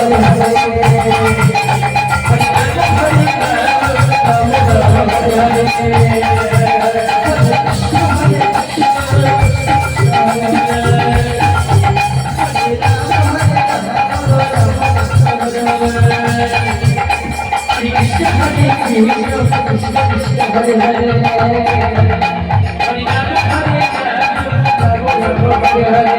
Hare Hare